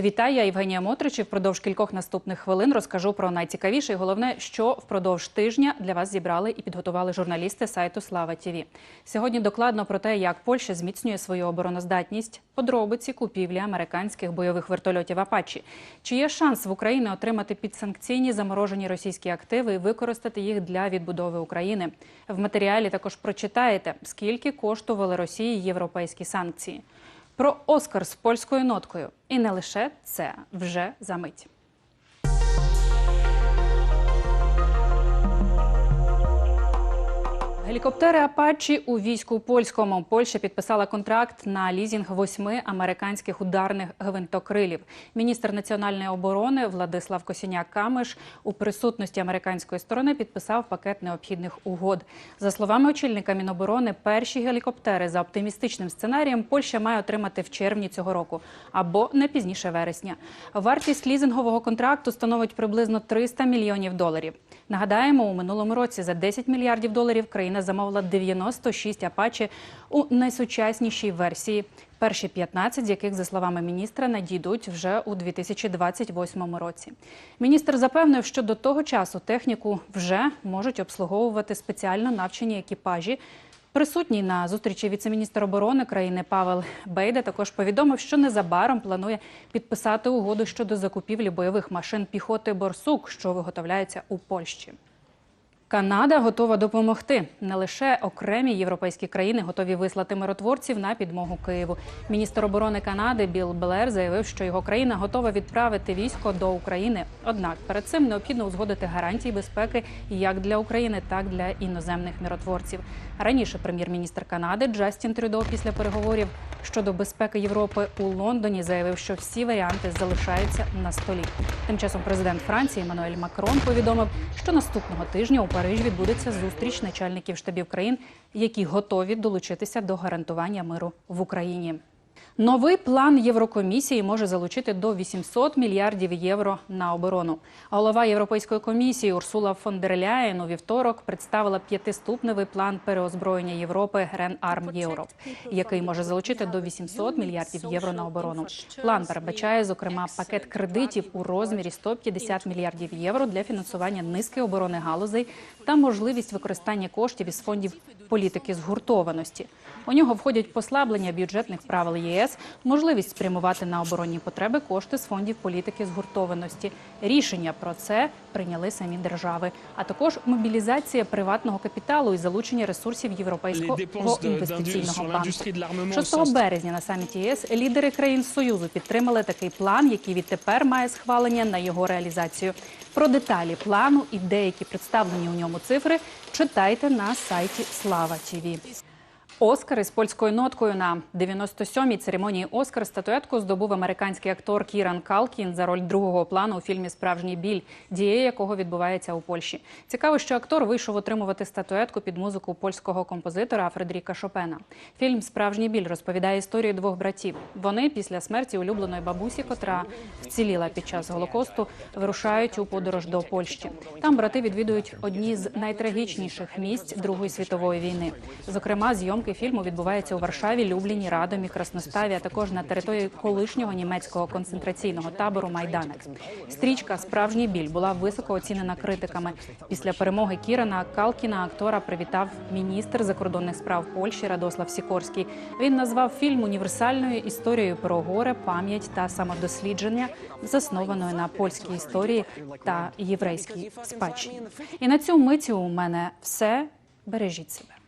Вітаю, я Євгенія Мотрич. і Впродовж кількох наступних хвилин розкажу про найцікавіше і головне, що впродовж тижня для вас зібрали і підготували журналісти сайту Слава ТІВІ. Сьогодні докладно про те, як Польща зміцнює свою обороноздатність, подробиці купівлі американських бойових вертольотів Апачі. Чи є шанс в Україні отримати підсанкційні заморожені російські активи і використати їх для відбудови України? В матеріалі також прочитаєте, скільки коштували Росії європейські санкції. Про Оскар з польською ноткою. І не лише це вже за мить. Гелікоптери Апачі у війську польському Польща підписала контракт на лізінг восьми американських ударних гвинтокрилів. Міністр національної оборони Владислав Косіняк Камиш у присутності американської сторони підписав пакет необхідних угод. За словами очільника Міноборони, перші гелікоптери за оптимістичним сценарієм Польща має отримати в червні цього року або не пізніше вересня. Вартість лізингового контракту становить приблизно 300 мільйонів доларів. Нагадаємо, у минулому році за 10 мільярдів доларів країна замовила 96 апачі у найсучаснішій версії. Перші 15 з яких, за словами міністра, надійдуть вже у 2028 році. Міністр запевнив, що до того часу техніку вже можуть обслуговувати спеціально навчені екіпажі. Присутній на зустрічі віцеміністр оборони країни Павел Бейда також повідомив, що незабаром планує підписати угоду щодо закупівлі бойових машин піхоти Борсук, що виготовляються у Польщі. Канада готова допомогти. Не лише окремі європейські країни готові вислати миротворців на підмогу Києву. Міністр оборони Канади Біл Блер заявив, що його країна готова відправити військо до України. Однак перед цим необхідно узгодити гарантії безпеки як для України, так і для іноземних миротворців. Раніше прем'єр-міністр Канади Джастін Трюдо після переговорів щодо безпеки Європи у Лондоні заявив, що всі варіанти залишаються на столі. Тим часом президент Франції Еммануель Макрон повідомив, що наступного тижня у Парижі відбудеться зустріч начальників штабів країн, які готові долучитися до гарантування миру в Україні. Новий план Єврокомісії може залучити до 800 мільярдів євро на оборону. Голова Європейської комісії Урсула фон дер Ляєн у вівторок представила п'ятиступневий план переозброєння Європи Грен Арм Європ, який може залучити до 800 мільярдів євро на оборону. План передбачає, зокрема, пакет кредитів у розмірі 150 мільярдів євро для фінансування низки оборони галузей та можливість використання коштів із фондів політики згуртованості. У нього входять послаблення бюджетних правил ЄС, можливість спрямувати на оборонні потреби кошти з фондів політики згуртованості. Рішення про це прийняли самі держави, а також мобілізація приватного капіталу і залучення ресурсів європейського інвестиційного банку. 6 березня на саміті ЄС лідери країн Союзу підтримали такий план, який відтепер має схвалення на його реалізацію. Про деталі плану і деякі представлені у ньому цифри читайте на сайті Слава ТІВІ. Оскар із польською ноткою на 97-й церемонії Оскар статуетку здобув американський актор Кіран Калкін за роль другого плану у фільмі Справжній біль, дією якого відбувається у Польщі. Цікаво, що актор вийшов отримувати статуетку під музику польського композитора Фредеріка Шопена. Фільм Справжній біль розповідає історію двох братів. Вони після смерті улюбленої бабусі, котра вціліла під час голокосту, вирушають у подорож до Польщі. Там брати відвідують одні з найтрагічніших місць Другої світової війни. Зокрема, зйомки фільму відбуваються у Варшаві, Любліні, Радомі, Красноставі, а також на території колишнього німецького концентраційного табору Майданець. Стрічка Справжній біль була високо оцінена критиками. Після перемоги Кірана Калкіна актора привітав міністр закордонних справ Польщі Радослав Сікорський. Він назвав фільм універсальною історією про горе, пам'ять та самодослідження, заснованою на польській історії та єврейській спадщині. І на цю миті у мене все. Бережіть себе.